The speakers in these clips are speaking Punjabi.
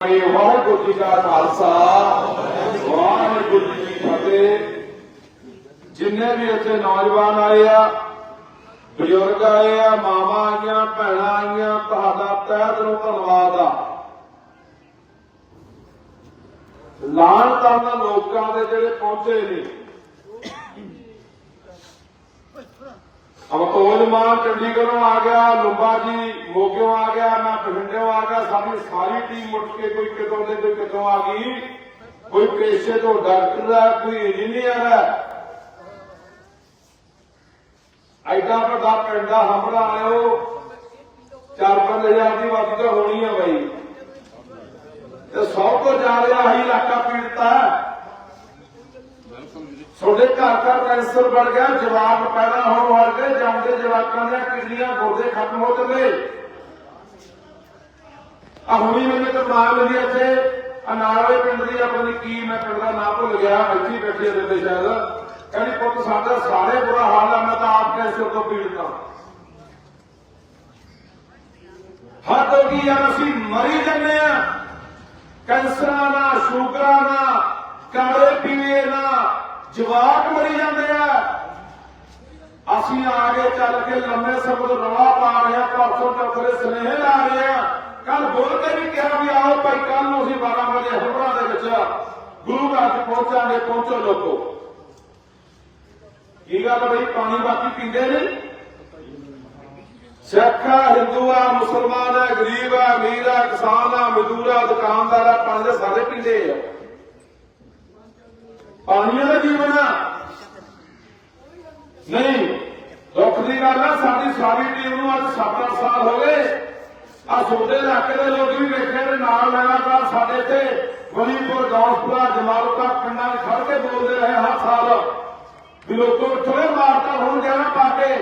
ਵਾਹਿਗੁਰੂ ਜੀ ਕਾ ਖਾਲਸਾ, ਵਾਹਿਗੁਰੂ ਜੀ ਕੀ ਫਤਿਹ। ਜਿੰਨੇ ਵੀ ਇੱਥੇ ਨੌਜਵਾਨ ਆਏ ਆ, ਬਜ਼ੁਰਗ ਆਏ ਆ, ਮਾਵਾਂ ਆਈਆਂ, ਭੈਣਾਂ ਆਈਆਂ, ਤੁਹਾਡਾ ਤਹਿ ਦਿਲੋਂ ਧੰਨਵਾਦ ਆ। ਲਾਣ ਤਾਂ ਲੋਕਾਂ ਦੇ ਜਿਹੜੇ ਪਹੁੰਚੇ ਨੇ ਅਮਤੋਜ ਮਾਨ ਚੰਡੀਗੜ੍ਹੋਂ ਆ ਗਿਆ, ਲੁੰਬਾ ਜੀ ਮੋਗਿਓਂ ਆ ਗਿਆ ਮੈਂ ਬਠਿੰਡਿਓਂ ਆ ਗਿਆ, ਸਾਡੀ ਸਾਰੀ ਟੀਮ ਉੱਠ ਕੇ ਕੋਈ ਕਿਤੋਂ ਦੇ ਕੋਈ ਕਿਤੋਂ ਆ ਗਈ। ਕੋਈ ਪੇਸ਼ੇ ਤੋਂ ਡਾਕਟਰ ਹੈ, ਕੋਈ ਇੰਜੀਨੀਅਰ ਹੈ। ਐਡਾ ਵੱਡਾ ਪਿੰਡ ਆ ਹਮਰਾ ਆਇਓ। ਚਾਰ ਪੰਜ ਹਜ਼ਾਰ ਦੀ ਵੱਧ ਤਾਂ ਹੋਣੀ ਆ ਬਾਈ। ਤੇ ਸਭ ਤੋਂ ਜ਼ਿਆਦਾ ਹੀ ਇਲਾਕਾ ਪੀੜਤਾ ਤੁਹਾਡੇ ਘਰ ਘਰ ਕੈਂਸਰ ਬਣ ਗਿਆ, ਜਵਾਕ ਪੈਦਾ ਹੋਣ ਵਾਲੇ ਜੰਮਦੇ ਜਵਾਕਾਂ ਦੀਆਂ ਕਿਡਨੀਆਂ ਗੁਰਦੇ ਖਤਮ ਹੋ ਚੱਲੇ ਆ ਹੁਣੀ ਮੈਨੂੰ ਤਾਂ ਮਾਰ ਲਈ ਇੱਥੇ। ਅਨਾਲੇ ਪਿੰਡ ਦੀ ਆਪਣੀ ਕੀ ਮੈਂ ਪਿੰਡ ਦਾ ਨਾਮ ਭੁੱਲ ਗਿਆ, ਇੱਥੇ ਬੈਠੀ ਦਿੰਦੇ ਸ਼ਾਇਦ। ਕਹਿੰਦੀ, ਪੁੱਤ, ਸਾਡਾ ਸਾਰੇ ਬੁਰਾ ਹਾਲ ਆ, ਮੈਂ ਤਾਂ ਆਪ ਕੈਂਸਰ ਤੋਂ ਪੀੜਤ ਹਾਂ ਹੱਦ ਹੋ ਗਈ ਯਾਰ ਅਸੀਂ ਮਰੀ ਜੰਨੇ ਆ। ਕੈਂਸਰਾਂ ਨਾਲ ਸ਼ੂਗਰਾਂ ਨਾਲ ਕਾਲੇ ਪੀਲੇ ਨਾਲ ਜਵਾਕ ਮਰੀ ਜਾਂਦੇ ਆ। ਅਸੀਂ ਆਗੇ ਚੱਲ ਕੇ ਲੰਮੇ ਸ਼ਬਦ ਰਵਾ ਪਾ ਰਹੇ ਆ ਪਰਸੋਂ ਚੌਥੇ ਸਨੇਹ ਲਾ ਰਹੇ ਕੱਲ ਬੋਲ ਕੇ ਵੀ ਕਿਹਾ ਵੀ ਆਓ ਭਾਈ ਕੱਲ ਨੂੰ ਅਸੀਂ 12 ਵਜੇ ਹਮਰਾ ਦੇ ਵਿੱਚ ਗੁਰੂ ਘਰ ਚ ਪਹੁੰਚਾਂਗੇ, ਪਹੁੰਚੋ ਲੋਕੋ। ਕੀ ਗੱਲ ਬਈ, ਪਾਣੀ ਬਾਕੀ ਪੀਂਦੇ ਨੇ? ਸਿੱਖ ਆ ਹਿੰਦੂ ਆ ਮੁਸਲਮਾਨ ਹੈ ਗਰੀਬ ਹੈ ਅਮੀਰ ਆ, ਕਿਸਾਨ ਆ, ਮਜ਼ਦੂਰ ਆ, ਦੁਕਾਨਦਾਰ ਆ, ਪਾਣੀ ਦੇ ਸਾਰੇ ਪੀਂਦੇ ਆ। ਪਾਣੀ ਦਾ ਜੀਵਨ ਆ ਨਹੀਂ, ਦੁੱਖ ਦੀ ਗੱਲ ਆ, ਸਾਡੀ ਸਾਰੀ ਟੀਮ ਨੂੰ ਅੱਜ 7 ਸਾਲ ਹੋ ਗਏ। ਆ ਛੋਟੇ ਇਲਾਕੇ ਦੇ ਲੋਕ ਵੀ ਵੇਖੇ ਨੇ ਨਾਲ ਲਗਾਤਾਰ ਸਾਡੇ ਤੇ ਵਲੀਪੁਰ ਗੌਸਪੁਰਾ ਜਮਾਲਪੁਰਾ ਪਿੰਡਾਂ 'ਚ ਖੜ ਕੇ ਬੋਲਦੇ ਰਹੇ ਹਰ ਸਾਲ। ਵੀ ਲੋਕੋ ਥੋੜੇ ਮਾਰਤਾ ਹੋਣ ਜਾਣਾ ਪਾ ਕੇ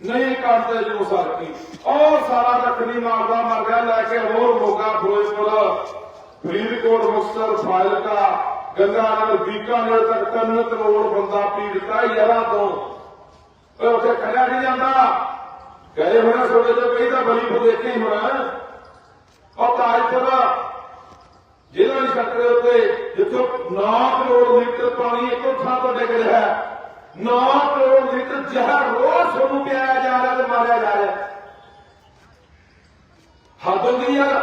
ਨਹੀਂ ਕਰਦੇ ਜੋ ਸਾਥੀ ਉਹ ਸਾਰਾ ਰੱਖਣੀ ਮਾਰਦਾ ਮਰ ਗਿਆ, ਲੈ ਕੇ ਹੋਰ ਮੋਗਾ, ਫਿਰੋਜ਼ਪੁਰ, ਫਰੀਦਕੋਟ, ਮੁਕਤਸਰ, ਫਾਜ਼ਿਲਕਾ। ਗੰਗਾਨਗਰ ਬੀਕਾਨੇਰ ਤੱਕ ਤਿੰਨ ਕਰੋੜ ਬੰਦਾ ਪੀੜਤਾ ਯਾਰਾਂ ਤੋਂ। ਉਹ ਉੱਥੇ ਖੜਿਆ ਨਹੀਂ ਜਾਂਦਾ। ਗਏ ਹੋਣਾ ਛੋਟੇ ਜਿਹੇ ਕਈ ਤਾਂ ਬਲੀਪੁਰ ਦੇਖੇ ਹੀ ਹੋਣਾ ਉਹ ਤਾਜਪੁਰ ਜ਼ਿਲ੍ਹਾ ਦੀ ਛੱਤਰੇ ਉੱਤੇ, ਜਿੱਥੋਂ 9 ਕਰੋੜ ਲੀਟਰ ਪਾਣੀ ਇੱਕੋ ਥਾਂ ਤੋਂ ਡਿੱਗ ਰਿਹਾ ਹੈ। 9 ਕਰੋੜ ਲੀਟਰ ਜ਼ਹਿਰ ਰੋਜ਼ ਤੁਹਾਨੂੰ ਪਿਆਇਆ ਜਾ ਰਿਹਾ ਤੇ ਮਾਰਿਆ ਜਾ ਰਿਹਾ। ਹੱਦ ਹੁੰਦੀ ਯਾਰ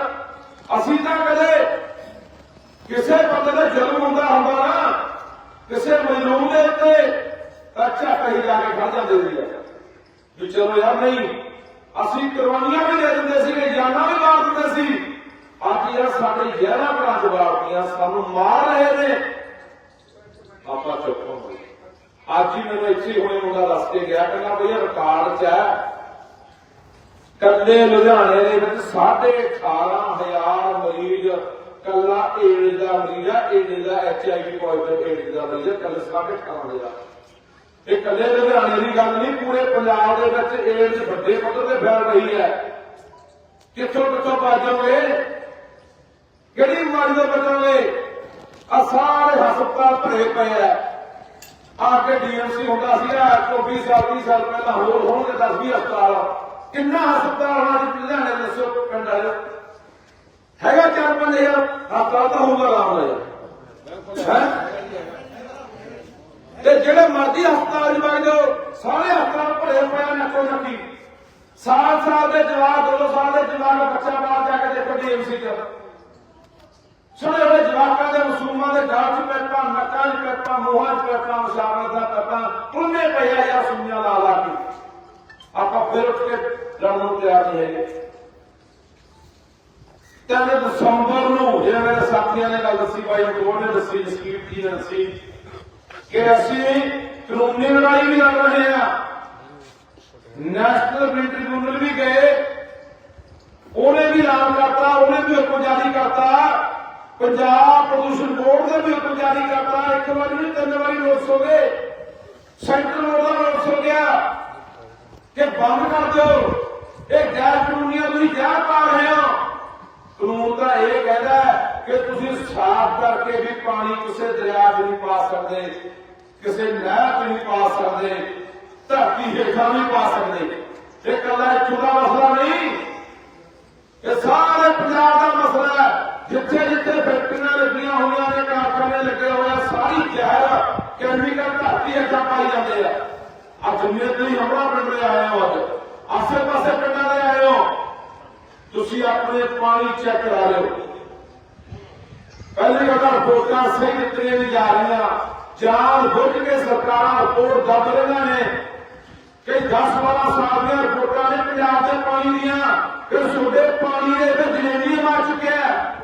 ਅਸੀਂ ਤਾਂ ਕਦੇ ਕਿਸੇ ਬੰਦੇ ਦਾ ਜਨਮ ਹੁੰਦਾ ਹੁੰਦਾ ਨਾ, ਕਿਸੇ ਮਜ਼ਲੂਮ ਦੇ ਉੱਤੇ ਅੱਛਾ ਕਹੀ ਜਾ ਕੇ ਖੜ ਜਾਂਦੇ ਸੀ ਵੀ ਚਲੋ ਯਾਰ ਨਹੀਂ, ਅਸੀਂ ਕੁਰਬਾਨੀਆਂ ਵੀ ਦੇ ਦਿੰਦੇ ਸੀਗੇ ਜਾਨਾਂ ਵੀ ਵਾਰ ਦਿੰਦੇ ਸੀ। ਅੱਜ ਯਾਰ ਸਾਡੇ ਜ਼ਹਿਰਾਂ ਬਣਾ ਜਵਾਬੀਆਂ ਸਾਨੂੰ ਮਾਰ ਰਹੇ ਨੇ। ਆਪਾਂ ਚੁੱਪ ਹੋ ਗਏ। ਅੱਜ ਹੀ ਮੈਨੂੰ ਇੱਥੇ ਹੁਣੇ ਮੁੰਡਾ ਦੱਸ ਕੇ ਗਿਆ, ਕਹਿੰਦਾ ਬਈ ਰਿਕਾਰਡ 'ਚ ਹੈ। ਕੱਲੇ ਲੁਧਿਆਣੇ ਦੇ ਵਿੱਚ 18500 ਮਰੀਜ਼ ਕੱਲਾ ਏਡਜ਼ ਦਾ ਮਰੀਜ਼ ਆ ਏਡਜ਼ ਦਾ ਐਚਆਈਵੀ ਪੋਜ਼ਿਟਿਵ ਏਡਜ਼ ਦਾ ਮਰੀਜ਼ ਆ, ਕੱਲੇ 18500 ਦਾ ਇਹ ਕੱਲੇ ਲੁਧਿਆਣੇ ਦੀ ਗੱਲ ਨਹੀਂ ਪੂਰੇ ਪੰਜਾਬ ਦੇ ਵਿੱਚ ਏਡਜ਼ ਵੱਡੇ ਪੱਧਰ ਤੇ ਫੈਲ ਰਹੀ ਹੈ। ਕਿੱਥੋਂ ਕਿੱਥੋਂ ਬਚੋਗੇ ਕਿਹੜੀ ਬਿਮਾਰੀ ਤੋਂ ਬਚੋਗੇ ਆ ਸਾਰੇ ਹਸਪਤਾਲ ਭਰੇ ਪਏ ਆ। ਆ ਕੇ ਡੀਐਮਸੀ ਹੁੰਦਾ ਸੀ ਆ 24 ਸਾਲ 20 ਸਾਲ ਪਹਿਲਾਂ ਹੋਰ ਹੋਣਗੇ 10 20 ਹਸਪਤਾਲ। ਕਿੰਨਾ ਹਸਪਤਾਲ ਹੋਣਾ ਜੀ ਲੁਧਿਆਣੇ ਦੱਸੋ ਪਿੰਡ ਵਾਲੇ? ਹੈਗਾ 4-5000 ਹਸਪਤਾਲ ਤਾਂ ਹੋਊਗਾ ਆਰਾਮ ਨਾਲ। ਹੈ? ਤੇ ਜਿਹੜੇ ਮਰਜ਼ੀ ਹਸਪਤਾਲ ਚ ਵਗ ਜਾਓ, ਸਾਰੇ ਹਸਪਤਾਲ ਭਰੇ ਪਏ ਨੇ ਨੱਕੀ ਸਾਲ ਸਾਲ ਦੇ ਜਵਾਬ ਦੋ ਸਾਲ ਦੇ ਜਵਾਬ ਬੱਚਾ ਬਾਹਰ ਜਾ ਕੇ ਦੇਖੋ ਡੀਐਮਸੀ ਚ ਛੋਟੇ ਹੋਏ ਜਵਾਕਾਂ ਦੇ ਮਸੂਮਾਂ ਦੇ ਗਾਲ ਚ ਪੈਪਾਂ, ਨੱਕਾਂ ਚ ਪੈਪਾਂ, ਮੂੰਹਾਂ ਚ ਪੈਪਾਂ, ਮਸ਼ਾਵਰ ਦਾ ਪੈਪਾਂ ਪੁੰਨੇ ਪਿਆ ਯਾ ਸੁਣਿਆ ਲਾ ਲਾ ਕੇ। ਆਪਾਂ ਫਿਰ ਉੱਠ ਕੇ ਲੜਨ ਨੂੰ ਤਿਆਰ ਨਹੀਂ ਹੈਗੇ। ਤਿੰਨ ਦਸੰਬਰ ਨੂੰ ਜਿਹੜਾ ਮੇਰੇ ਸਾਥੀਆਂ ਨੇ ਗੱਲ ਦੱਸੀ ਬਾਈ ਅਕਬਰ ਨੇ ਦੱਸੀ ਜਸਕੀਰ ਜੀ ਨੇ ਦੱਸੀ ਕਿ ਅਸੀਂ ਕਾਨੂੰਨੀ ਲੜਾਈ ਵੀ ਲੜ ਰਹੇ ਹਾਂ। ਨੈਸ਼ਨਲ ਗ੍ਰੀਨ ਟ੍ਰਿਬਿਊਨਲ ਵੀ ਗਏ, ਉਹਨੇ ਵੀ ਐਲਾਨ ਕਰਤਾ, ਉਹਨੇ ਵੀ ਹੁਕਮ ਜਾਰੀ ਕਰਤਾ। ਪੰਜਾਬ ਪ੍ਰਦੂਸ਼ਣ ਬੋਰਡ ਦੇ ਵੀ ਹੁਕਮ ਜਾਰੀ ਕਰਤਾ, ਇੱਕ ਵਾਰੀ ਨਹੀਂ, ਤਿੰਨ ਵਾਰੀ ਨੋਟਿਸ ਹੋ ਗਏ। ਸੈਂਟਰਲ ਬੋਰਡ ਦਾ ਨੋਟਿਸ ਹੋ ਗਿਆ ਕਿ ਬੰਦ ਕਰ ਦਿਓ। ਇਹ ਗੈਰ ਕਾਨੂੰਨੀਆਂ ਤੁਸੀਂ ਜ਼ਹਿਰ ਪਾ ਰਹੇ ਹੋ। ਕਾਨੂੰਨ ਤਾਂ ਇਹ ਕਹਿੰਦਾ ਕਿ ਤੁਸੀਂ ਸਾਫ਼ ਕਰਕੇ ਵੀ ਪਾਣੀ ਕਿਸੇ ਦਰਿਆ 'ਚ ਨਹੀਂ ਪਾ ਸਕਦੇ, ਕਿਸੇ ਨਹਿਰ 'ਚ ਨਹੀਂ ਪਾ ਸਕਦੇ, ਧਰਤੀ ਹੇਠਾਂ ਨਹੀਂ ਪਾ ਸਕਦੇ। ਇਹ ਕੱਲਾ ਇੱਥੋਂ ਮਸਲਾ ਨਹੀਂ। ਇਹ ਸਾਰੇ ਪੰਜਾਬ ਦਾ ਮਸਲਾ ਹੈ। ਜਿੱਥੇ ਜਿੱਥੇ ਫੈਕਟਰੀਆਂ ਲੱਗੀਆਂ ਹੋਈਆਂ ਨੇ, ਕਾਰਖਾਨੇ ਲੱਗੇ ਹੋਏ ਆ, ਸਾਰੀ ਜ਼ਹਿਰ ਕੈਮੀਕਲ ਧਰਤੀ ਹੇਠਾਂ ਪਾਈ ਜਾਂਦੇ ਆ। ਆ ਦੁਨੀਆ ਤੇ ਹੀ ਹਮਲਾ ਪਿੰਡ ਦੇ ਆਏ ਹੋ ਅੱਜ। ਆਸੇ ਪਾਸੇ ਪਿੰਡਾਂ ਦੇ ਆਏ ਹੋ। ਤੁਸੀਂ ਆਪਣੇ ਪਾਣੀ ਚੈੱਕ ਕਰਾ ਲਿਓ। ਪਹਿਲੀ ਗੱਲ ਰਿਪੋਰਟਾਂ ਸਹੀ ਦਿੱਤੀਆਂ ਨਹੀਂ ਜਾ ਰਹੀਆਂ। ਜਾਣ ਬੁੱਝ ਕੇ ਸਰਕਾਰਾਂ ਰਿਪੋਰਟ ਦੱਬ ਰਹੀਆਂ ਨੇ। ਕਿ 10 12 ਸਾਲ ਦੀਆਂ ਰਿਪੋਰਟਾਂ ਨੇ ਪੰਜਾਬ ਦੇ ਪਾਣੀ ਦੀਆਂ। ਕਿ ਤੁਹਾਡੇ ਪਾਣੀ ਦੇ ਵਿੱਚ ਜਲੇਰੀਆਂ ਮਾਰ ਚੁੱਕਿਆ ਹੈ।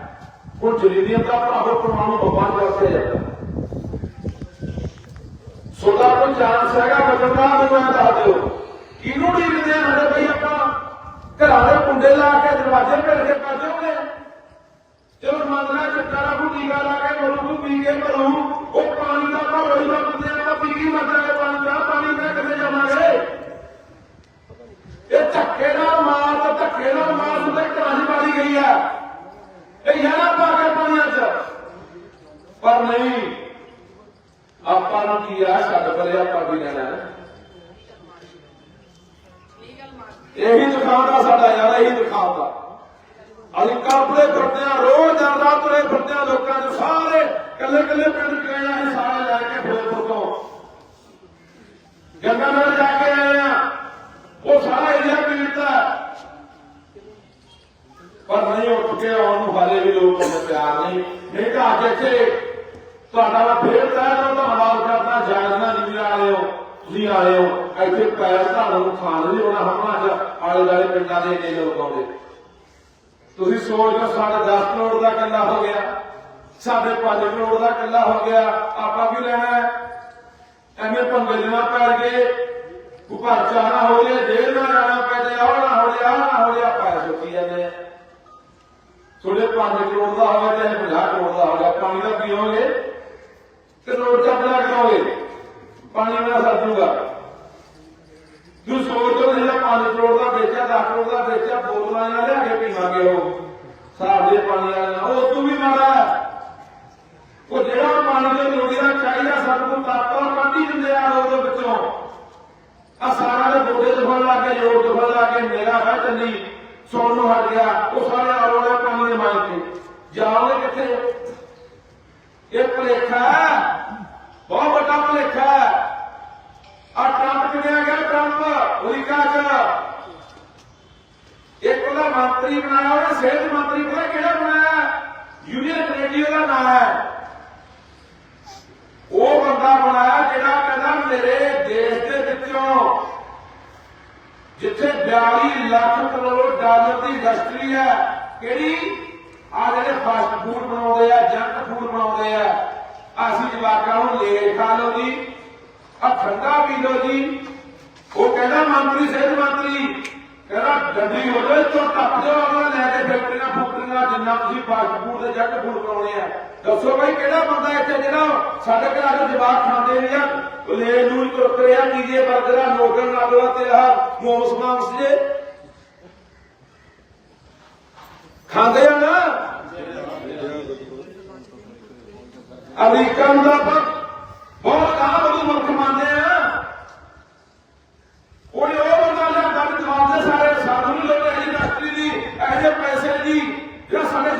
ਹੁਣ ਜਲੇਰੀਆਂ ਦਾ ਭਾਵ ਪਰਮਾਣੂ ਬੰਬਾਂ ਚ ਜਾਂਦਾ ਸੋਡਾ ਕੋਈ ਚਾਂਸ ਹੈਗਾ ਬਦਲਣ ਮੈਨੂੰ ਦੱਸ ਦਿਓ। ਕਿਹਨੂੰ ਡੀਕਦੇ ਆ ਸਾਡੇ ਬਈ ਆਪਾਂ? ਘਰਾਂ ਦੇ ਕੁੰਡੇ ਲਾ ਕੇ ਦਰਵਾਜ਼ੇ ਭੇੜ ਕੇ ਕਰ ਦਿਓਗੇ ਚਲੋ ਮੰਨ ਚਿੱਟਾ ਨੂੰ ਟੀਕਾ ਲਾ ਕੇ ਮਰੂ ਪੀ ਕੇ ਮਰੂ, ਉਹ ਪਾਣੀ ਦਾ ਭਰੋ ਹੀ ਬੰਦੇ ਆਪਾਂ ਪੀ ਕੇ ਮਰ ਪਾਣੀ ਦਾ ਪਾਣੀ ਦਾ ਕਿੱਥੇ ਜਾਵਾਂਗੇ? ਇਹ ਧੱਕੇ ਨਾਲ ਮਾਰ, ਤੇ ਧੱਕੇ ਨਾਲ ਮਾਰ ਉਹਦੇ ਘਰਾਂ 'ਚ ਮਾਰੀ ਗਈ ਆ। ਇਹ ਯਾਰਾ ਪਾ ਕੇ ਪਾਣੀਆਂ 'ਚ ਪਰ ਨਹੀਂ, ਆਪਾਂ ਨੂੰ ਕੀ ਆ? ਛੱਡ ਪਰੇ ਆਪਾਂ ਵੀ ਲੈਣਾ ਹੈ। ਇਹੀ ਦਿਖਾਉਂਦਾ ਸਾਡਾ ਯਾਰ, ਇਹੀ ਦਿਖਾਉਂਦਾ। ਅਸੀਂ ਕਾਪੜੇ ਫਿਰਦੇ ਆ ਰੋਜ਼ ਦਾ ਰਾਤ ਤੁਰੇ ਫਿਰਦੇ ਆ ਲੋਕਾਂ ਦੇ ਸਾਰੇ ਕੱਲੇ ਕੱਲੇ ਪਿੰਡ ਚ ਗਏ ਆ ਅਸੀਂ ਸਾਰੇ ਲੈ ਕੇ ਫਿਰੋਜ਼ਪੁਰ ਤੋਂ ਗੰਗਾ ਨਗਰ ਜਾ ਕੇ ਆਏ ਆ ਉਹ ਸਾਰਾ ਏਰੀਆ ਪੀੜਤਾ ਹੈ। ਪਰ ਨਹੀਂ ਉੱਠ ਕੇ ਆਉਣ ਨੂੰ ਹਾਲੇ ਵੀ ਲੋਕ ਉਹਦੇ ਪਿਆਰ ਨਹੀਂ ਨਹੀਂ ਤਾਂ ਅੱਜ ਇੱਥੇ ਤੁਹਾਡਾ ਮੈਂ ਫੇਰ ਤੈਅ ਨਾਲ ਧੰਨਵਾਦ ਕਰਦਾ ਜਾਗਣਾ ਨਹੀਂ ਆਏ ਹੋ ਤੁਸੀਂ ਆਏ ਹੋ ਇੱਥੇ ਪੈਰ ਤੁਹਾਨੂੰ ਨੂੰ ਖਾਣ ਨਹੀਂ ਹੋਣਾ ਹਮਾਂ ਚ ਆਲੇ ਦੁਆਲੇ ਪਿੰਡਾਂ ਦੇ ਇੰਨੇ ਲੋਕ ਆਉਂਦੇ ਤੁਸੀਂ ਸੋਚ ਲਓ 10 ਕਰੋੜ ਦਾ ਕੱਲਾ ਹੋ ਗਿਆ। ਸਾਡੇ 5 ਕਰੋੜ ਦਾ ਕੱਲਾ ਹੋ ਗਿਆ। ਆਪਾਂ ਕੀ ਲੈਣਾ ਹੈ? ਐਵੇਂ ਪੰਗੇ ਜਨਾ ਪੈ ਗਏ ਉੱਪਰ ਜਾਣਾ ਹੋ ਰਿਹਾ ਜੇਲ੍ਹ ਨਾ ਜਾਣਾ ਪੈ ਜਾਏ ਆਹ ਨਾ ਹੋ ਰਿਹਾ ਨਾ ਹੋ ਰਿਹਾ ਪੈਸੇ ਸੋਚੀ ਜਾਂਦੇ ਥੋੜੇ 5 ਕਰੋੜ ਦਾ ਹੋਵੇ ਤੇ 50 ਕਰੋੜ ਦਾ ਹੋਵੇ ਪਾਣੀ ਦਾ ਪੀਓਗੇ ਤੇ ਰੋਡ ਚੱਪਲਾ ਕਰਾਓਗੇ ਪਾਣੀ ਨਾਲ ਸਰਦੂਗਾ ਤੂੰ ਸੋਚ ਲਓ ਜਿਹੜਾ 5 ਕਰੋੜ ਦਾ ਵੇਚਿਆ 10 ਕਰੋੜ ਦਾ ਵੇਚਿਆ, ਬੋਤਲਾਂ ਨਾਲ ਲਿਆ ਕੇ ਪੀਵਾਂਗੇ ਉਹ। ਸਾਹ ਪਾਣੀ ਵਾਲੇ ਉਹ ਤੂੰ ਵੀ ਮਾੜਾ ਉਹ ਜਿਹੜਾ ਪਾਣੀ ਦੇ ਲੋੜੀ ਦਾ ਚਾਹੀਦਾ ਸਾਨੂੰ ਤਾਤਾ ਕੱਢੀ ਦਿੰਦੇ ਆ ਉਹਦੇ ਵਿੱਚੋਂ। ਆ ਸਾਰਾ ਦੇ ਗੋਡੇ ਦੁਖਣ ਲੱਗ ਗਏ ਜੋੜ ਦੁਖਣ ਲੱਗ ਗਏ, ਮੇਰਾ ਹੈ ਚੱਲੀ ਸੌਣ ਨੂੰ ਹਟ ਗਿਆ। ਉਹ ਸਾਰੇ ਆਲੋਲੇ ਪਾਣੀ ਦੇ ਮਾਇਕ ਤੇ ਜਾਓਗੇ ਕਿੱਥੇ? ਇਹ ਭਲੇਖਾ ਬਹੁਤ ਵੱਡਾ ਭਲੇਖਾ ਹੈ। ਆ ਟਰੰਪ ਚੁਣਿਆ ਗਿਆ ਟਰੰਪ ਅਮਰੀਕਾ ਚ ਇੱਕ ਉਹਦਾ ਮੰਤਰੀ ਬਣਾਇਆ ਉਹਨੇ, ਸਿਹਤ ਮੰਤਰੀ ਪਤਾ ਕਿਹੜਾ ਬਣਾਇਆ? ਯੂਨੀਅਨ ਰੇਡੀਓ ਦਾ ਨਾਮ ਹੈ। ਉਹ ਬੰਦਾ ਬਣਾਇਆ ਜਿਹੜਾ ਕਹਿੰਦਾ ਮੇਰੇ ਦੇਸ਼ ਦੇ ਵਿੱਚੋਂ ਜਿੱਥੇ 42 ਲੱਖ ਕਰੋੜ ਡਾਲਰ ਦੀ ਇੰਡਸਟਰੀ ਹੈ, ਕਿਹੜੀ? ਆ ਜਿਹੜੇ ਫਾਸਟ ਫੂਡ ਬਣਾਉਂਦੇ ਆ ਜੰਕ ਫੂਡ ਬਣਾਉਂਦੇ ਆ, ਅਸੀਂ ਜਵਾਕਾਂ ਨੂੰ ਲੈ ਖਾ ਲਓ ਜੀ ਆ ਠੰਡਾ ਪੀ ਲਓ ਜੀ। ਉਹ ਕਹਿੰਦਾ ਮੰਤਰੀ, ਸਿਹਤ ਮੰਤਰੀ ਕਹਿੰਦਾ ਡੰਡੀ ਹੋ ਜਾਏ ਤੋਂ ਟੱਪ ਜਾਓ ਲੈ ਕੇ ਫੈਕਟਰੀਆਂ ਫੂਕਰੀਆਂ ਜਿੰਨਾ ਤੁਸੀਂ ਫਾਸਟ ਫੂਡ ਤੇ ਫੂਡ ਬਣਾਉਣੇ ਆ। ਦੱਸੋ ਭਾਈ ਕਿਹੜਾ ਬੰਦਾ ਇੱਥੇ ਜਿਹੜਾ ਸਾਡੇ ਘਰਾਂ ਦੇ ਜਵਾਕ ਖਾਂਦੇ ਨਹੀਂ ਆ? ਲੈ ਲੂਜ ਕੁਰਕਰੇ ਆ ਪੀਜੇ 버ਗਰ ਨਾਗਲਾ ਤੇ ਆ ਮੋਮਸ ਮਾਮਸ ਜੇ। ਖਾਂਦੇ ਆ ਨਾ? ਅਮਰੀਕਾ ਨੂੰ ਤਾਂ ਬਹੁਤ ਕਾਹ ਬੜੀ ਮੁਲਕ ਮੰਨਦੇ ਆ। ਉਹਨੇ ਉਹ ਬੰਦਾ ਜਿਹੜਾ ਗੱਲ ਜਵਾਬ ਦੇ ਸਾਰੇ ਸਾਨੂੰ ਨਹੀਂ ਲੋੜ ਐਜੀ ਇੰਡਸਟਰੀ ਦੀ ਐਜੇ ਪੈਸੇ ਦੀ ਜਿਹੜਾ ਸਾਡੇ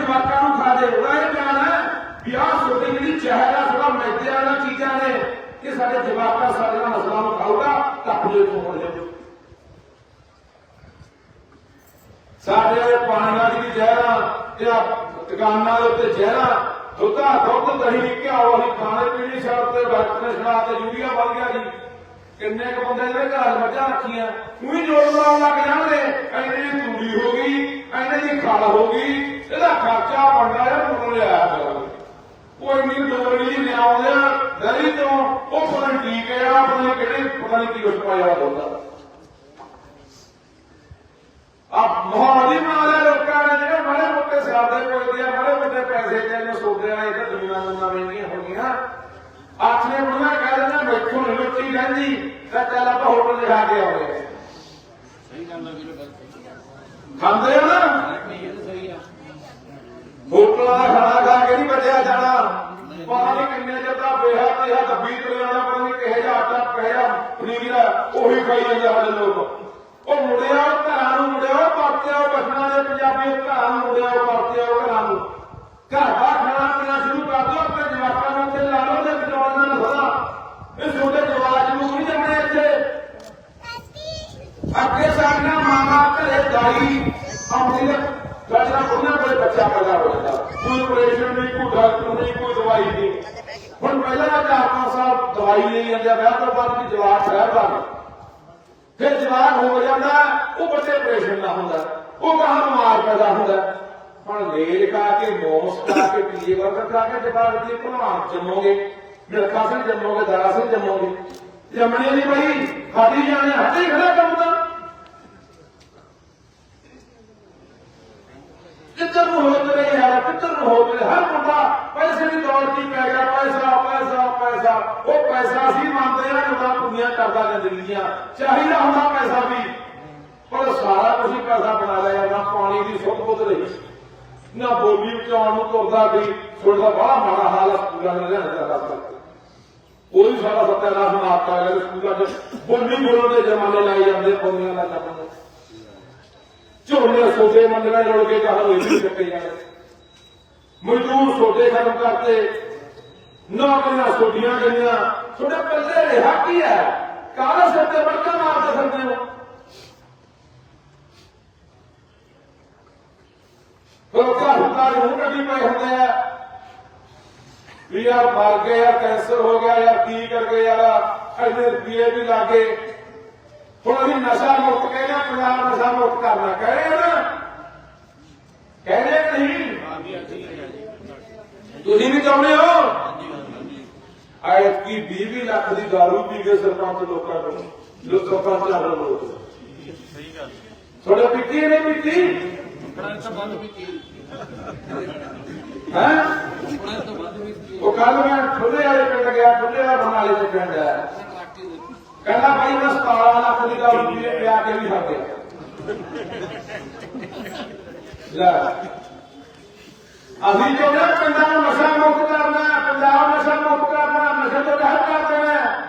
ਜਵਾਕਾਂ ਇਹ ਬਿਆਨ ਹੈ। ਵੀ ਆਹ ਛੋਟੀ ਜਿਹੜੀ ਜ਼ਹਿਰ ਥੋੜਾ ਮੈਦੇ ਵਾਲੀਆਂ ਚੀਜ਼ਾਂ ਨੇ ਕਿ ਸਾਡੇ ਜਵਾਕਾਂ ਸਾਡੇ ਨਾਲ ਨਸਲਾਂ ਨੂੰ ਖਾਊਗਾ ਤਾਂ ਆਪਣੇ ਸਾਡੇ ਵਾਲੇ ਪਾਣੀਆਂ ਦੀ ਵੀ ਤੇ ਦੁਕਾਨਾਂ ਦੇ ਉੱਤੇ ਜ਼ਹਿਰਾਂ ਦੁੱਧਾ ਦੁੱਧ ਦਹੀਂ ਘਿਓ ਅਸੀਂ ਖਾਣੇ, ਪੀਣੇ ਛੱਡ ਤੇ ਡਾਕਟਰ ਨੇ ਛੜਾ ਤੇ ਯੂਰੀਆ ਵੱਧ ਗਿਆ ਜੀ। ਕਿੰਨੇ ਕੁ ਬੰਦੇ ਜਿਹੜੇ ਘਰ ਮੱਝਾਂ ਰੱਖੀਆਂ, ਉਹੀ ਜੋੜ ਲਾਉਣ ਲੱਗ ਜਾਣਗੇ ਐਨੇ ਦੀ ਤੂੜੀ ਹੋ ਗਈ ਐਨੇ ਦੀ ਖਲ ਹੋ ਗਈ। ਇਹਦਾ ਖਰਚਾ ਬਣਦਾ ਹੈ ਮੁੱਲ ਲਿਆ ਕਰੋ। ਕੋਈ ਨਹੀਂ ਡੋਰੀ ਲਿਆਉਂਦੇ ਦਰੀ ਤੋਂ ਉਹ ਪਤਾ ਨੀ ਟੀਕੇ ਆ ਪਤਾ ਕਿਹੜੇ, ਪਤਾ ਨਹੀਂ ਕੀ ਕੁਛ ਪਾਇਆ ਹੁੰਦਾ ਆ ਮਾਹੌਲ ਹੀ ਲੋਕਾਂ ਨੇ, ਜਿਹੜੇ ਮਾੜੇ ਮੋਟੇ ਸਾਦੇ ਪੁੱਛਦੇ ਆ, ਮਾੜੇ ਮੋਟੇ ਪੈਸੇ ਜਿਹੜੇ ਸੋਚਦੇ ਆ, ਇਹ ਤਾਂ ਦੁਨੀਆ ਨੂੰ ਨਵੀਂ ਮਹਿੰਗੀਆਂ ਹੋ ਗਈਆਂ। ਆਖਰੇ ਬੁਣਾ ਕਹਿ ਦਿੰਦਾ ਮੈਥੋਂ ਨਹੀਂ ਰੋਟੀ ਲੈਂਦੀ, ਤਾਂ ਚੱਲ ਆਪਾਂ ਹੋਟਲ ਲਿਖਾ ਕੇ ਆਉਂਦੇ ਖਾਂਦੇ ਆ ਨਾ? ਨਹੀਂ ਕਿੰਨੇ ਚਿਰ ਦਾ ਪਿਆ ਪਿਆ ਦੱਬੀ ਤੁਰਿਆ ਦਾ ਪਤਾ ਨਹੀਂ ਕਿਹੇ ਜਾ ਆਟਾ ਪਹਿਆ ਪਨੀਰ ਉਹੀ ਖਾਈ ਜਾਂਦੇ ਸਾਡੇ ਲੋਕ। ਉਹ ਮੁੜਿਆ ਘਰਾਂ ਨੂੰ ਮੁੜਿਆ ਪਰਤਿਆ ਪਛਣਾ ਦੇ ਪੰਜਾਬੀ ਘਰਾਂ ਨੂੰ ਮੁੜਿਆ ਪਰਤਿਆ ਘਰਾਂ ਨੂੰ। ਘਰ ਦਾ ਖਾਣਾ ਪੀਣਾ ਸ਼ੁਰੂ ਕਰ ਦਿਓ, ਆਪਣੇ ਜਵਾਕਾਂ ਨੂੰ ਤੇ ਲਾ ਦੇ ਬਚਾਉਣ ਦਾ ਨਸਲਾ ਇਸ ਛੋਟੇ ਜਵਾਕ ਨੂੰ ਨਹੀਂ ਜੰਮਣੇ ਇੱਥੇ। ਅੱਗੇ ਸਾਡਾ ਮਾਮਾ ਘਰੇ ਦਾਈ ਆਉਂਦੀ ਨੇ ਗੱਲਾਂ ਉਹਨਾਂ ਕੋਲ ਬੱਚਾ ਪੈਦਾ ਹੋ ਜਾਂਦਾ। ਕੋਈ ਆਪਰੇਸ਼ਨ ਨਹੀਂ, ਕੋਈ ਡਾਕਟਰ ਨਹੀਂ, ਕੋਈ ਦਵਾਈ ਨਹੀਂ। ਹੁਣ ਪਹਿਲਾਂ ਦਾ ਚਾਰ ਪੰਜ ਸਾਲ ਦਵਾਈ ਲਈ ਜਾਂਦੇ ਆ, ਵਿਆਹ ਤੋਂ ਬਾਅਦ ਵੀ ਜਵਾਬ ਸਾਹਿਬ ਦਾ ਫਿਰ ਜਵਾਬ ਹੋ ਜਾਂਦਾ ਉਹ ਬੱਚੇ ਆਪਰੇਸ਼ਨ ਨਾ ਹੁੰਦਾ ਉਹ ਕਹਾਂ ਬਿਮਾਰ ਪੈਦਾ ਹੁੰਦਾ। ਹੁਣ ਲੇਲ ਖਾ ਕੇ ਮੋਸ ਖਾ ਕੇ ਪੀਏ ਵਰਗਾ ਖਾ ਕੇ ਜਵਾਬ ਦੀ ਭਲਵਾਨ ਜੰਮੋਗੇ ਮਿਲਖਾ ਸਿੰਘ ਜੰਮੋਗੇ ਦਾਰਾ ਸਿੰਘ ਜੰਮੋਗੇ। ਜੰਮਣੇ ਨਹੀਂ ਬਈ ਖਾਦੀ ਜਾਣੇ ਹੱਥੇ ਖੜਾ ਕੰਮ ਦਾ ਕਿੱਧਰ ਨੂੰ ਹੋ ਤੇਰੇ ਯਾਰ ਕਿੱਧਰ ਨੂੰ ਹੋ ਤੇਰੇ ਹਰ ਦੀ ਦੌੜ ਦੀ ਪੈ ਗਿਆ, ਪੈਸਾ ਪੈਸਾ ਪੈਸਾ। ਉਹ ਪੈਸਾ ਸੀ ਮੰਨਦੇ ਆ ਜਦੋਂ ਦੁਨੀਆ ਕਰਦਾ ਜ਼ਿੰਦਗੀਆਂ ਚਾਹੀਦਾ ਹੁੰਦਾ ਪੈਸਾ ਵੀ। ਪਰ ਸਾਰਾ ਕੁਝ ਪੈਸਾ ਬਣਾ ਲਿਆ, ਨਾ ਪਾਣੀ ਦੀ ਸੁੱਧ ਬੁੱਧ ਰਹੀ। ਨਾ ਬੋਲੀ ਬਚਾਉਣ ਨੂੰ ਤੁਰਦਾ ਵੀ ਸੁਣਦਾ ਬੜਾ ਮਾੜਾ ਹਾਲ ਆ, ਸਕੂਲਾਂ ਦੇ ਰਹਿਣ ਦਾ ਖਾਸ ਉਹ ਸੱਤਿਆਨਾਸ਼ ਮਾਰਤਾ ਗਿਆ ਸਕੂਲਾਂ 'ਚ ਬੋਲੀ ਬੋਲਣ ਦੇ ਜ਼ਮਾਨੇ ਲਾਈ ਜਾਂਦੇ, ਬੋਲੀਆਂ ਦਾ ਕੰਮ ਝੋਨੇ ਸੋਡੇ ਮੰਡਲਾਂ ਰੋਲ ਕੇ ਕਹਾਂ ਇਹ ਵੀ ਕੱਟੇ ਜਾਣੇ ਮਜ਼ਦੂਰ ਸੋਡੇ ਖਤਮ ਕਰਤੇ। ਨੌਕਰੀਆਂ ਸੋਡੀਆਂ ਗਈਆਂ। ਤੁਹਾਡੇ ਪੱਲੇ ਰਿਹਾ ਕੀ ਹੈ? ਕਾਹਦਾ ਸਿਰ ਤੇ ਵੜਕਾ ਮਾਰਦੇ ਫਿਰਦੇ ਹੋ? ਉਹ ਘਰ ਨੂੰ ਕੱਢੀ ਪਏ ਹੁੰਦੇ ਆ। ਵੀ ਯਾਰ ਮਰ ਗਏ ਯਾਰ ਕੈਂਸਰ ਹੋ ਗਿਆ ਯਾਰ ਕੀ ਕਰ ਗਏ ਯਾਰ ਐਨੇ ਰੁਪਏ ਵੀ ਲਾਗੇ। ਹੁਣ ਅਸੀਂ ਨਸ਼ਾ ਮੁਕਤ ਕਹਿੰਦੇ ਆ, ਪੰਜਾਬ ਨਸ਼ਾ ਮੁਕਤ ਕਰਨਾ। ਕਹੇ ਆ ਨਾ ਕਹਿੰਦੇ ਕਿ ਨਹੀਂ ਤੁਸੀਂ ਵੀ ਚਾਹੁੰਦੇ ਹੋ? ਆਏ ਕੀ 20 ਲੱਖ ਦੀ ਦਾਰੂ ਪੀ ਕੇ ਸਰਪੰਚ ਲੋਕਾਂ ਨੂੰ ਲੋਕ ਆ ਰਹੇ ਲੋਕ ਸਹੀ ਗੱਲ ਥੋੜੇ ਪੀਤੀ ਨਹੀਂ ਪੀਤੀ ਫੜਾਂ ਤਾਂ ਬੰਦ ਵੀ ਕੀ? ਹੈ? ਤਾਂ ਬੰਦ ਉਹ ਕੱਲ ਮੈਂ ਠੁੱਲੇ ਵਾਲੇ ਪਿੰਡ ਗਿਆ ਠੁੱਲੇ ਵਾਲਾ ਬਰਨਾਲੇ ਚ ਪਿੰਡ ਹੈ। ਕਹਿੰਦਾ ਭਾਈ ਮੈਂ 17 ਲੱਖ ਦੀ ਦਾਰੂ ਪੀ ਕੇ ਪਿਆ ਕੇ ਵੀ ਖਾ ਗਿਆ। ਲੈ। ਅਸੀਂ ਚਾਹੁੰਦੇ ਪਿੰਡਾਂ ਨੂੰ ਨਸ਼ਾ ਮੁਕਤ ਕਰਨਾ ਪੰਜਾਬ ਨਸ਼ਾ ਮੁਕਤ ਕਰਨਾ, ਨਸ਼ੇ ਤੋਂ ਰਹਿਤ ਕਰ ਦੇਣਾ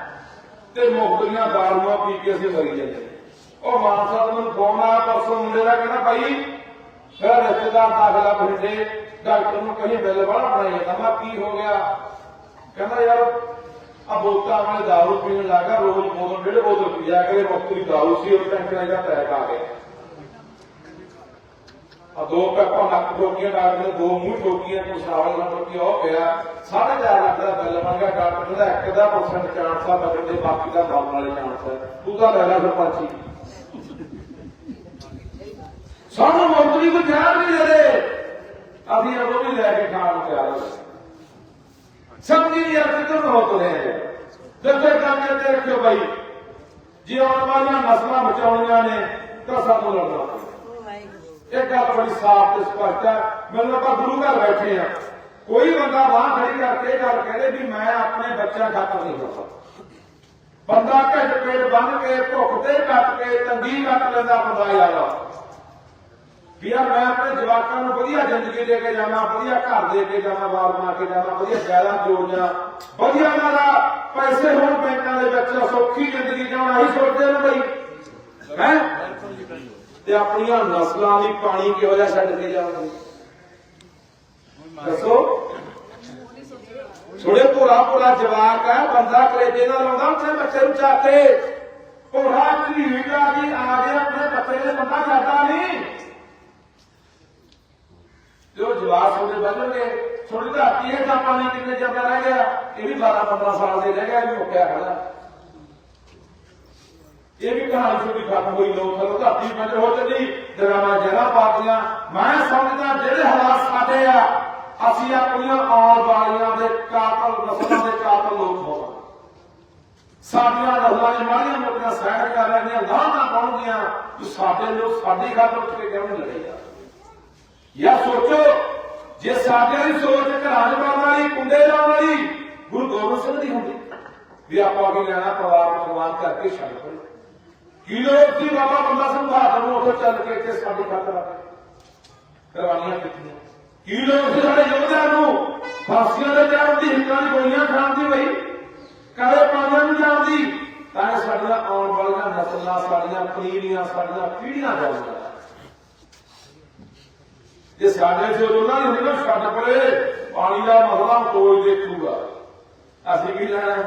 ਤੇ ਮੁਕਤੀਆਂ ਦਾਰੂਆਂ ਪੀ ਕੇ ਅਸੀਂ ਮਰੀ ਜਾਂਦੇ ਉਹ ਮਾਨਸਾ ਤੋਂ ਮੈਨੂੰ ਫੋਨ ਆਇਆ ਪਰਸੋਂ, ਮੁੰਡੇ ਦਾ ਕਹਿੰਦਾ, ਭਾਈ, ਮੇਰਾ ਰਿਸ਼ਤੇਦਾਰ ਦਾਖਲਾ ਬਠਿੰਡੇ, ਡਾਕਟਰ ਨੂੰ ਕਹੀ ਬਿੱਲ ਵਾਲਾ ਬਣਾਈ ਜਾਂਦਾ। ਮੈਂ ਕੀ ਹੋ ਗਿਆ? ਕਹਿੰਦਾ, ਯਾਰ ਆ ਬੋਤਲਾਂ ਵਾਲੇ ਦਾਰੂ ਪੀਣ ਲੱਗਾ ਰੋਜ਼ ਬੋਤਲ, ਡੇਢ ਬੋਤਲ ਪੀਆ ਕਰੇ ਮੁਕਤੀ ਦਾਰੂ ਸੀ, ਉਹ ਟੈਂਕਰਾਂ ਦਾ ਟੈਕ ਆ ਗਿਆ ਆ ਦੋ ਪੈਪਾਂ ਲੱਖ ਠੋਕੀਆਂ, ਡਾਕਟਰ ਨੇ ਦੋ ਮੂੰਹ ਠੋਕੀਆਂ ਕੋਈ ਸਾਵਲ ਨਾਲ ਠੋਕੀ ਉਹ ਪਿਆ। 4.5 ਲੱਖ ਦਾ ਬਿੱਲ ਮੰਗਾ ਡਾਕਟਰ ਦਾ 1% ਚਾਂਸ ਆ, ਬਦਲ ਦੇ, ਬਾਕੀ ਦਾ ਮਰਨ ਵਾਲੇ ਚਾਂਸ ਹੈ ਤੂੰ ਤਾਂ ਲੈ ਲੈ ਸਰਪੰਚੀ। ਸਾਨੂੰ ਮੁਕਤੀ ਕੋਈ ਜਾਣ ਨਹੀਂ ਦੇ ਰਹੇ। ਅਸੀਂ ਉਹ ਵੀ ਲੈ ਕੇ ਖਾਣ ਨੂੰ ਤਿਆਰ ਹਾਂ ਸਮਝੀ ਨਹੀਂ ਯਾਰ ਕਿੱਧਰ ਨੂੰ ਹੋ ਤੁਰੇ ਆ। ਕੰਮ ਕਰਦੇ ਰੱਖਿਓ ਬਾਈ। ਜੇ ਆਉਣ ਵਾਲੀਆਂ ਨਸਲਾਂ ਬਚਾਉਣੀਆਂ ਨੇ, ਤਾਂ ਸਾਨੂੰ ਲੜਨਾ ਇਹ ਗੱਲ ਬੜੀ ਸਾਫ਼ ਤੇ ਸਪਸ਼ਟ ਹੈ ਮੈਨੂੰ ਆਪਾਂ ਗੁਰੂ ਘਰ ਬੈਠੇ ਆ। ਕੋਈ ਬੰਦਾ ਬਾਹ ਖੜੀ ਕਰਕੇ ਇਹ ਗੱਲ ਕਹਦੇ ਵੀ ਮੈਂ ਆਪਣੇ ਬੱਚਿਆਂ ਖਾਤਰ ਨਹੀਂ ਕਰਦਾ ਬੰਦਾ ਢਿੱਡ ਪੇਟ ਬੰਨ ਕੇ, ਭੁੱਖ ਤੇ ਕੱਟ ਕੇ, ਤੰਗੀ ਕੱਟ ਲੈਂਦਾ, ਬੰਦਾ ਯਾਰ ਵੀ ਯਾਰ ਮੈਂ ਆਪਣੇ ਜਵਾਕਾਂ ਨੂੰ ਵਧੀਆ ਜ਼ਿੰਦਗੀ ਦੇ ਕੇ ਜਾਵਾਂ, ਵਧੀਆ ਘਰ ਦੇ ਕੇ ਜਾਵਾਂ ਬਾਰ ਬਣਾ ਕੇ ਜਾਵਾਂ, ਵਧੀਆ ਜਾਇਦਾਦ ਜੋੜਨਾ ਵਧੀਆ ਉਹਨਾਂ ਦਾ ਪੈਸੇ ਹੋਣ ਬੈਂਕਾਂ ਦੇ ਵਿੱਚ ਸੌਖੀ ਜ਼ਿੰਦਗੀ ਜਿਉਣਾ ਹੀ ਸੋਚਦੇ ਨੇ ਬਈ। ਹੈ? ਤੇ ਆਪਣੀਆਂ ਨਸਲਾਂ ਦੀ ਪਾਣੀ ਕਿਹੋ ਜਿਹਾ ਛੱਡ ਕੇ ਜਾਵਾਂਗੇ ਦੱਸੋ। ਥੋੜੇ ਭੋਰਾ ਭੋਰਾ ਜਵਾਕ ਹੈ, ਬੰਦਾ ਕਲੇਜੇ ਨਾਲ ਲਾਉਂਦਾ ਉੱਥੇ ਬੱਚੇ ਨੂੰ ਚੱਕ ਕੇ। ਭੋਰਾ ਘੀੜਾ ਜੀ ਆ ਗਿਆ ਆਪਣੇ ਬੱਚੇ ਦੇ ਬੰਦਾ ਜਾਂਦਾ ਨਹੀਂ। ਜੋ ਜਵਾਕ ਤੁਹਾਡੇ ਵਧਣਗੇ ਥੋੜੀ ਧਰਤੀ ਹੈ ਤਾਂ ਪਾਣੀ ਕਿੰਨੇ ਜਾਂਦਾ ਰਹਿ ਗਿਆ? ਇਹ ਵੀ 12 15 ਸਾਲ ਦੇ ਰਹਿ ਗਿਆ ਇਹ ਵੀ ਮੁੱਕਿਆ ਖੜਾ। ਇਹ ਵੀ ਕਹਾਣੀ ਛੋਟੀ ਖਤਮ ਹੋਈ ਲੋਕ ਸਾਨੂੰ ਧਰਤੀ ਬੰਦ ਹੋ ਚੱਲੀ ਡਰਾਮਾ ਜਗ੍ਹਾ ਪਾਤੀਆਂ। ਮੈਂ ਸਮਝਦਾ ਜਿਹੜੇ ਹਾਲਾਤ ਸਾਡੇ ਆ, ਅਸੀਂ ਆਪਣੀਆਂ ਆਉਣ ਵਾਲੀਆਂ ਦੇ ਕਾਤਲ, ਨਸਲਾਂ ਦੇ ਕਾਤਲ ਲੋਕ ਹੋਵਾਂ ਸਾਡੀਆਂ ਨਸਲਾਂ ਦੇ ਮਾੜੀਆਂ ਮੋਟੀਆਂ ਸਹਿਣ ਕਰ ਰਹੀਆਂ ਲਾਹਣਾ ਪਾਉਣਗੀਆਂ ਕਿ ਸਾਡੇ ਲੋਕ ਸਾਡੀ ਖਾਤਰ ਉੱਠ ਕੇ ਕਿਉਂ ਲੜੇ ਯਾਰ ਯਾ ਸੋਚੋ, ਜੇ ਸਾਡੇ ਦੀ ਸੋਚ ਘਰਾਂ 'ਚ ਪਾਉਣ ਵਾਲੀ, ਕੁੰਡੇ ਲਾਉਣ ਵਾਲੀ, ਗੁਰੂ ਗੋਬਿੰਦ ਸਿੰਘ ਦੀ ਹੁੰਦੀ, ਵੀ ਆਪਾਂ ਕੀ ਲੈਣਾ ਪਰਿਵਾਰ ਨੂੰ ਕੁਰਬਾਨ ਕਰਕੇ ਛੱਡ ਪੜੇ ਕੀ ਲੋਕ ਸੀ ਬਾਬਾ ਬੰਦਾ ਸਿੰਘ ਬਹਾਦਰ ਨੂੰ ਉੱਥੇ ਚੱਲ ਕੇ ਇੱਥੇ ਸਾਡੀ ਖਾਤਰ ਆ ਕੀਤੀਆਂ। ਕੀ ਸਾਡੇ ਯੋਧਿਆਂ ਨੂੰ ਫਾਂਸੀਆਂ ਦੇ ਚੜ੍ਹਨ ਦੀ ਹਿੱਕਾਂ ਦੀ ਗੋਲੀਆਂ ਖਾਣ ਦੀ ਬਈ। ਕਾਲੇ ਪਾਣੀਆਂ ਨੂੰ ਜਾਣ ਦੀ। ਤਾਂ ਸਾਡੀਆਂ ਆਉਣ ਵਾਲੀਆਂ ਨਸਲਾਂ, ਸਾਡੀਆਂ ਪਨੀਰੀਆਂ ਸਾਡੀਆਂ ਪੀੜ੍ਹੀਆਂ ਜਾਣਗੀਆਂ ਜੇ ਸਾਡੇ ਜੋ ਉਹਨਾਂ ਦੀ ਨਾ ਛੱਡ ਪਰੇ, ਪਾਣੀ ਦਾ ਮਸਲਾ ਕੋਈ ਦੇਖੂਗਾ। ਅਸੀਂ ਕੀ ਲੈਣਾ?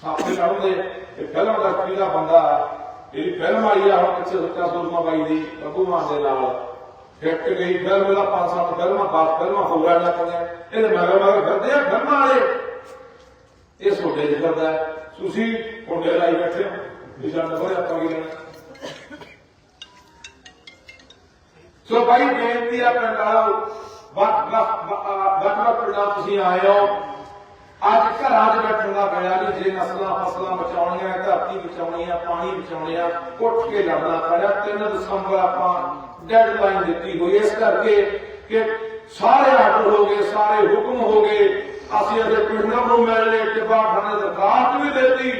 ਸਾਪੇ ਲੜਦੇ ਇਹ ਫਿਲਮ ਦਾ ਕਿਹਦਾ ਬੰਦਾ ਇਹ ਫਿਲਮ ਆਈ ਆ, ਹੁਣ ਪਿੱਛੇ ਸੱਚਾ ਸੂਰਮਾ ਬਾਈ ਦੀ, ਬੱਬੂ ਮਾਨ ਦੇ ਨਾਲ ਫਿੱਟ ਗਈ, ਫਿਲਮ ਦਾ ਪੰਜ ਸੱਤ ਫਿਲਮਾਂ ਦਸ ਫਿਲਮਾਂ ਹੋ ਗਿਆ ਨਾ ਇਹਦੇ ਮਗਰ ਮਗਰ ਫਿਰਦੇ ਆ ਫਿਲਮਾਂ ਵਾਲੇ। ਇਹ ਛੋਟੇ ਜਿਹੇ ਫਿਰਦਾ ਤੁਸੀਂ ਮੁੰਡੇ ਲਾਈ ਬੈਠੇ ਹੋ। ਵੀ ਜਾਣ ਕੋਲ ਆਪਾਂ ਕੀ ਲੈਣਾ। ਸੋ ਭਾਈ ਬੇਨਤੀ ਆ ਪਿੰਡ ਵਾਲੋ ਵਕ ਵਕ ਵਕ ਵਕ ਪਿੰਡਾਂ ਤੁਸੀਂ ਆਏ ਹੋ। ਅੱਜ ਘਰਾਂ 'ਚ ਬੈਠਣ ਦਾ ਵੇਲਾ ਨਹੀਂ ਜੇ ਨਸਲਾਂ ਫਸਲਾਂ ਬਚਾਉਣੀਆਂ ਹੈ, ਧਰਤੀ ਬਚਾਉਣੀ ਹੈ ਪਾਣੀ ਬਚਾਉਣੇ ਆ ਉੱਠ ਕੇ ਲੜਨਾ ਪੈਣਾ। 3 ਦਸੰਬਰ ਆਪਾਂ ਡੈਡਲਾਈਨ ਦਿੱਤੀ ਹੋਈ ਇਸ ਕਰਕੇ ਕਿ ਸਾਰੇ ਆਰਡਰ ਹੋ ਗਏ ਸਾਰੇ ਹੁਕਮ ਹੋ ਗਏ। ਅਸੀਂ ਅਜੇ ਪਿੰਡਾਂ ਨੂੰ ਮਿਲਣੇ ਟਿੱਬਾ ਖਾਣੇ ਦਰਖਾਸਤ ਵੀ ਦਿੱਤੀ।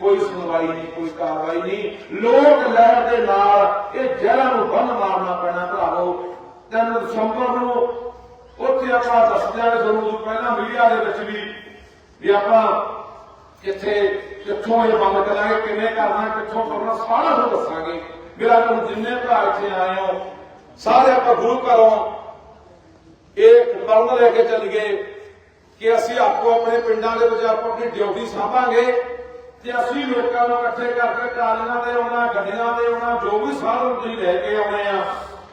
ਕੋਈ ਸੁਣਵਾਈ ਨਹੀਂ ਕੋਈ ਕਾਰਵਾਈ ਨਹੀਂ। ਲੋਕ ਲਹਿਰ ਦੇ ਨਾਲ ਇਹ ਜਹਿਰਾਂ ਨੂੰ ਬੰਨ ਮਾਰਨਾ ਪੈਣਾ ਭਰਾਵੋ। 3 ਦਸੰਬਰ ਨੂੰ ਉੱਥੇ ਆਪਾਂ ਦੱਸਦਿਆਂ ਨੇ ਤੁਹਾਨੂੰ ਪਹਿਲਾਂ ਮੀਡੀਆ ਦੇ ਵਿੱਚ ਵੀ ਵੀ ਆਪਾਂ ਕਿੱਥੇ ਕਿੱਥੋਂ ਇਹ ਬੰਦ ਕਰਾਂਗੇ, ਕਿਵੇਂ ਕਰਨਾ, ਕਿੱਥੋਂ ਕਰਨਾ, ਸਾਰਾ ਕੁਝ ਦੱਸਾਂਗੇ। ਮੇਰਾ ਤੁਹਾਨੂੰ ਜਿੰਨੇ ਭਰਾ ਇੱਥੇ ਆਏ ਹੋ, ਸਾਰੇ ਆਪਾਂ ਗੁਰੂ ਘਰੋਂ ਇਹ ਬਰਨ ਲੈ ਕੇ ਚੱਲ ਗਏ ਕਿ ਅਸੀਂ ਆਪੋ ਆਪਣੇ ਪਿੰਡਾਂ ਦੇ ਵਿੱਚ ਆਪੋ ਆਪਣੀ ਡਿਊਟੀ ਸਾਂਭਾਂਗੇ ਤੇ ਅਸੀਂ ਲੋਕਾਂ ਨੂੰ ਇਕੱਠੇ ਕਰਕੇ ਟਰਾਲੀਆਂ ਤੇ ਆਉਣਾ, ਗੱਡੀਆਂ ਤੇ ਆਉਣਾ, ਜੋ ਵੀ ਸਾਧਨ ਤੁਸੀਂ ਲੈ ਕੇ ਆਉਣੇ ਆ,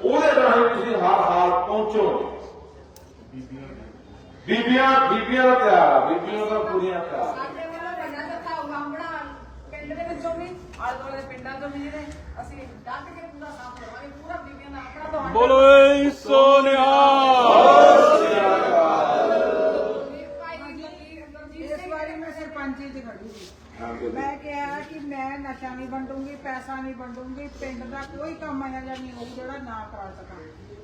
ਉਹਦੇ ਰਾਹੀਂ ਤੁਸੀਂ ਹਰ ਹਾਲ ਪਹੁੰਚੋਗੇ। ਬੀਬੀਆਂ ਬੀਬੀਆਂ ਦਾ ਤਿਆਰ ਆ ਬੀਬੀਆਂ ਦਾ ਪੂਰੀਆਂ ਤਿਆਰ ਸਾਡੇ ਵੱਲੋਂ ਵੱਡਾ ਸੱਤਾ ਉਗਾਮੜਾ ਪਿੰਡ ਦੇ ਵਿੱਚੋਂ ਵੀ ਆਲੇ ਦੁਆਲੇ ਦੇ ਪਿੰਡਾਂ ਤੋਂ ਵੀ ਜਿਹੜੇ ਅਸੀਂ ਡੱਟ ਕੇ ਪੂਰਾ ਸਾਫ਼ ਕਰਾਂਗੇ ਪੂਰਾ ਬੀਬੀਆਂ ਦਾ ਆਪਣਾ ਤੁਹਾਡਾ ਬੋਲੋ ਸੋਨਿਆ ਇਸ ਵਾਰੀ ਮੈਂ ਸਰਪੰਚੀ ਚ ਖੜੀ ਸੀ ਮੈਂ ਕਿਹਾ ਕਿ ਮੈਂ ਨਸ਼ਾ ਨਹੀਂ ਵੰਡੂੰਗੀ ਪੈਸਾ ਨਹੀਂ ਵੰਡੂੰਗੀ ਪਿੰਡ ਦਾ ਕੋਈ ਕੰਮ ਇਹੋ ਜਿਹਾ ਨਹੀਂ ਹੋਊ ਜਿਹੜਾ ਨਾ ਕਰਾ ਸਕਾਂ।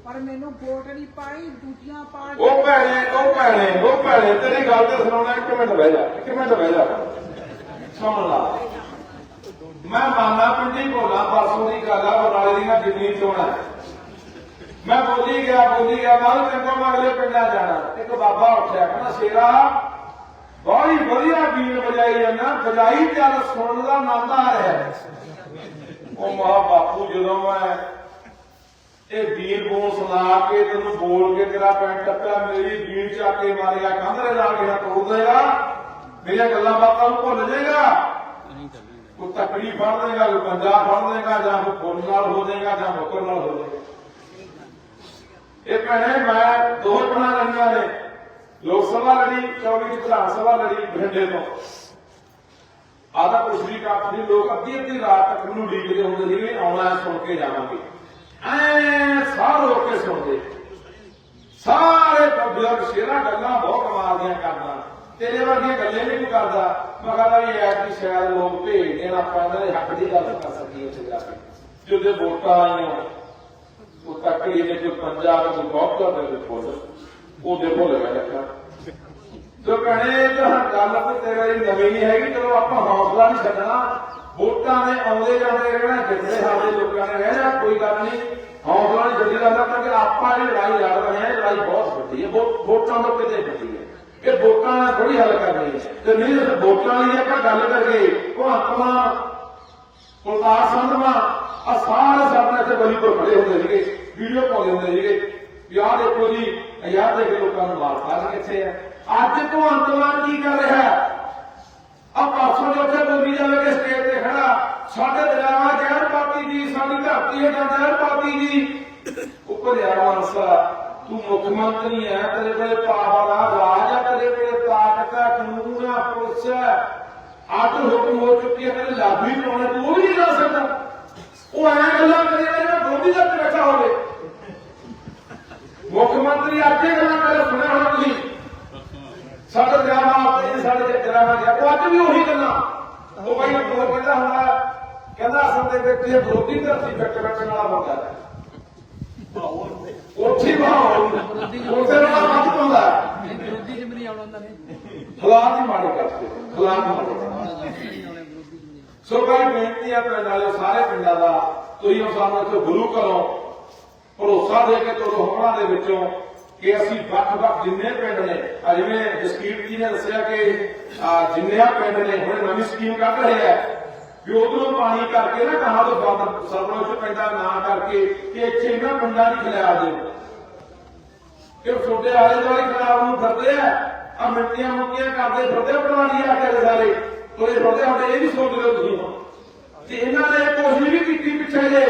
ਪਰ ਮੈਨੂੰ ਵੋਟ ਨਹੀਂ ਪਾਈ, ਦੂਜੀਆਂ ਪਾਰਟੀਆਂ ਉਹ ਭੈਣੇ ਉਹ ਭੈਣੇ ਉਹ ਭੈਣੇ, ਤੇਰੀ ਗੱਲ ਤੇ ਸੁਣਾਉਣਾ, ਇੱਕ ਮਿੰਟ ਬਹਿ ਜਾ, ਇੱਕ ਮਿੰਟ ਬਹਿ ਜਾ। ਸੁਣ ਲਾ। ਮੈਂ ਮਾਨਾ ਪਿੰਡੀ ਭੋਲਾ, ਪਰਸੋਂ ਦੀ ਗੱਲ ਆ, ਬਰਨਾਲੇ ਦੀਆਂ ਜਿੰਨੀ ਚੋਣਾਂ। ਮੈਂ ਬੋਲੀ ਗਿਆ ਬੋਲੀ ਗਿਆ, ਮੈਂ ਕਿਹਾ ਮੈਂ ਅਗਲੇ ਪਿੰਡਾਂ ਜਾਣਾ। ਇੱਕ ਬਾਬਾ ਉੱਠਿਆ, ਕਹਿੰਦਾ, ਸ਼ੇਰਾ, ਬੜੀ ਵਧੀਆ ਬੀਨ ਵਜਾਈ ਜਾਂਦਾ, ਵਜਾਈ ਚੱਲ ਸੁਣਨ ਦਾ ਆਨੰਦ ਆ ਰਿਹਾ ਉਹ ਮਾ ਬਾਪੂ, ਜਦੋਂ ਮੈਂ ਇਹ ਵੀਰ ਬੋਲ ਸੁਣਾ ਕੇ ਤੈਨੂੰ ਬੋਲ ਕੇ ਤੇਰਾ ਪੈਂਟ ਟੱਪਿਆ ਮੇਰੀ ਵੀਰ ਚਾਕੇ ਮਾਰਿਆ ਕੰਧਰੇ ਲਾ ਕੇ ਨਾ ਤੋੜ ਦੇਗਾ ਮੇਰੀਆਂ ਗੱਲਾਂ ਬਾਤਾਂ ਨੂੰ ਭੁੱਲ ਜਾਏਗਾ। ਕੋਈ ਤਕੜੀ ਫੜ ਦੇਗਾ ਕੋਈ ਪੰਜਾ ਫੜ ਦੇਗਾ ਜਾਂ ਕੋਈ ਫੁੱਲ ਨਾਲ ਹੋ ਜਾਏਗਾ ਜਾਂ ਮੁੱਕਰ ਨਾਲ ਹੋ ਜਾਏਗਾ। ਇਹ ਭੈਣੇ ਮੈਂ ਦੋ ਬਣਾ ਲੜੀਆਂ ਨੇ। ਲੋਕ ਸਭਾ ਲੜੀ 24 ਚ ਵਿਧਾਨ ਸਭਾ ਲੜੀ ਬਠਿੰਡੇ ਤੋਂ। ਆਦਾ ਪਿਛਲੀ ਕਾਪ ਦੀ ਲੋਕ ਅੱਧੀ ਅੱਧੀ ਰਾਤ ਤੱਕ ਮੈਨੂੰ ਉਡੀਕਦੇ ਹੁੰਦੇ ਸੀ ਵੀ ਆਉਣਾ ਸੁਣ ਕੇ ਜਾਵਾਂਗੇ। ਐ ਸਾਰ ਹੋ ਸੁਣਦੇ ਸਾਰੇ ਬਜ਼ੁਰਗ ਸ਼ੇਰਾ ਗੱਲਾਂ ਬਹੁਤ ਕਮਾਲ ਦੀਆਂ ਕਰਦਾ। ਤੇਰੇ ਵਰਗੀਆਂ ਗੱਲਾਂ ਨਹੀਂ ਕੋਈ ਕਰਦਾ। ਮੈਂ ਕਹਿੰਦਾ ਵੀ ਐ ਕਿ ਸ਼ਾਇਦ ਲੋਕ ਭੇਜ ਦੇਣ, ਆਪਾਂ ਇਹਨਾਂ ਦੇ ਹੱਕ ਦੀ ਗੱਲ ਕਰ ਸਕੀਏ ਉੱਥੇ ਜਾ ਕੇ। ਜਦੋਂ ਵੋਟਾਂ ਆਈਆਂ, ਉਹ ਤੱਕੜੀ ਦੇ ਕੋਈ ਪੰਜਾਬ ਦੇ ਬਹੁਤ ਦਾ ਦੇ ਫੋਟੋ ਉਹ ਦੇਖੋ ਲੈ ਮੈਂ ਰੱਖਿਆ। ਜੋ ਕਹਣੇ ਤਾਂ ਗੱਲ ਤੇ ਤੇਰੇ ਲਈ ਨਵੀਂ ਨਹੀਂ ਹੈਗੀ ਚਲੋ ਆਪਾਂ ਹੌਸਲਾ ਨਹੀਂ ਛੱਡਣਾ ਵੋਟਾਂ ਨੇ ਆਉਂਦੇ ਜਾਂਦੇ ਰਹਿਣਾ, ਜਿੱਥੇ ਸਾਡੇ ਲੋਕਾਂ ਨੇ ਰਹਿਣਾ, ਕੋਈ ਗੱਲ ਨਹੀਂ। ਹੌਸਲਾ ਨਹੀਂ ਛੱਡੀ ਜਾਂਦਾ ਕਿਉਂਕਿ ਆਪਾਂ ਇਹ ਲੜਾਈ ਲੜ ਰਹੇ ਹਾਂ ਲੜਾਈ ਬਹੁਤ ਵੱਡੀ ਹੈ। ਵੋਟਾਂ ਤੋਂ ਕਿਤੇ ਵੱਡੀ ਹੈ। ਇਹ ਵੋਟਾਂ ਨਾਲ ਥੋੜੀ ਹੱਲ ਕਰਨੀ ਤੇ ਨਹੀਂ ਵੋਟਾਂ ਲਈ ਆਪਾਂ ਗੱਲ ਕਰੀਏ ਭਗਵੰਤਮਾ ਕੁਲਤਾਰ ਸੰਧਵਾ ਆ ਸਾਰੇ ਸਾਹਮਣੇ ਤੇ ਬਲੀਪੁਰ ਖੜੇ ਹੁੰਦੇ ਸੀਗੇ, ਵੀਡੀਓ ਪਾਉਂਦੇ ਹੁੰਦੇ ਸੀਗੇ, ਵੀ ਆਹ ਦੇਖੋ ਜੀ ਯਾਰ ਦੇਖ ਲੋਕਾਂ ਨੂੰ ਮਾਰਦਾ ਸੀ ਕਿੱਥੇ ਹੈ ਅੱਜ ਭਗਵੰਤ ਮਾਨ ਕੀ ਕਰ ਰਿਹਾ ਆ ਪਰਸੋਂ ਦੇ ਉੱਥੇ ਬੋਲੀ ਜਾਵੇ ਕਿ ਸਟੇਜ ਤੇ ਖੜਾ। ਸਾਡੇ ਦਰਿਆਵਾ ਜ਼ਹਿਰ ਪਾਤੀ ਜੀ, ਸਾਡੀ ਧਰਤੀ ਹੇਠਾਂ ਜ਼ਹਿਰ ਪਾਤੀ ਜੀ। ਉੱਪਰ ਯਾਰ ਤੂੰ ਮੁੱਖ ਮੰਤਰੀ ਹੈ ਤੇਰੇ ਕੋਲੇ ਪਾਵਰ ਆ ਰਾਜ ਆ, ਤੇਰੇ ਕੋਲੇ ਤਾਕਤ ਹੈ ਕਾਨੂੰਨ ਆ, ਪੁਲਿਸ ਹੈ ਆਟੋ ਹੁਕਮ ਹੋ ਚੁੱਕੀ ਹੈ ਤੇਰੇ ਲਾਗੂ ਹੀ ਤੂੰ ਉਹ ਵੀ ਨਹੀਂ ਕਰ ਸਕਦਾ। ਉਹ ਐ ਗੱਲਾਂ ਕਰੀ ਜਾਂਦਾ ਗੋਦੀ ਦਾ ਬੈਠਾ ਹੋਵੇ। ਮੁੱਖ ਮੰਤਰੀ ਅੱਜ ਇਹ ਗੱਲਾਂ ਕਰ ਸੁਣਿਆ ਹੋਣਾ ਤੁਸੀਂ। ਸਾਡੇ ਦਰਿਆਵਾ ਆਪਣੇ, ਸਾਡੇ ਤੇ ਦਰਿਆਵਾ ਗਿਆ ਉਹ ਅੱਜ ਵੀ ਉਹੀ ਗੱਲਾਂ। ਉਹ ਬਾਈ ਉਹ ਕਹਿੰਦਾ ਹੁੰਦਾ ਕਹਿੰਦਾ ਅਸਲ ਦੇ ਵਿੱਚ ਇਹ ਵਿਰੋਧੀ ਧਰਤੀ ਫਿੱਟ ਬੈਠਣ ਵਾਲਾ ਮੁੰਡਾ ਹੈ। ਉੱਥੇ ਬਾਹਰ ਉੱਥੇ ਨਾਲ ਮੱਤ ਪਾਉਂਦਾ ਵਿਰੋਧੀ ਜਿਮ ਨਹੀਂ ਆਉਣਾ ਉਹਨਾਂ ਨੇ ਹਾਲਾਤ ਹੀ ਮਾੜੇ ਕਰਦੇ ਹਾਲਾਤ ਮਾੜੇ ਸੋ ਭਾਈ ਬੇਨਤੀ ਹੈ ਪਿੰਡ ਵਾਲੇ ਸਾਰੇ ਪਿੰਡਾਂ ਦਾ, ਤੁਸੀਂ ਉਹ ਸਾਨੂੰ ਇੱਥੇ ਗੁਰੂ ਕਰੋ ਭਰੋਸਾ ਦੇ ਕੇ ਤੁਹਾਡੇ ਹੁਕਮਾਂ ਦੇ ਵਿੱਚੋਂ ਕਿ ਅਸੀਂ ਵੱਖ-ਵੱਖ ਜਿੰਨੇ ਪਿੰਡ ਨੇ ਆ ਜਿਵੇਂ ਜਸਕੀਰ ਜੀ ਨੇ ਦੱਸਿਆ ਕਿ ਜਿੰਨੇ ਆ ਪਿੰਡ ਨੇ, ਹੁਣ ਨਵੀਂ ਸਕੀਮ ਕੱਢ ਰਹੇ ਆ। ਵੀ ਉਧਰੋਂ ਪਾਣੀ ਕਰਕੇ ਨਾ ਕਹਾਂ ਤੋਂ ਬੰਦ ਸਰਵਣ ਚ ਪਿੰਡਾਂ ਨਾ ਕਰਕੇ ਕਿ ਇੱਥੇ ਇਹਨਾਂ ਪਿੰਡਾਂ ਦੀ ਖਿਲਾਰ ਦੇ ਕਿ ਛੋਟੇ ਆਲੇ ਦੁਆਲੇ ਖਰਾਬ ਨੂੰ ਫਿਰਦੇ ਆ ਆ ਮਿੱਟੀਆਂ ਮੁੱਕੀਆਂ ਕਰਦੇ ਫਿਰਦੇ ਬਣਾ ਲਈ ਆ ਕੇ ਸਾਰੇ। ਤੋਏ ਫਿਰਦੇ ਆ ਇਹ ਵੀ ਸੋਚਦੇ ਹੋ ਤੁਸੀਂ। ਤੇ ਇਹਨਾਂ ਨੇ ਕੋਸ਼ਿਸ਼ ਵੀ ਕੀਤੀ ਪਿੱਛੇ ਜੇ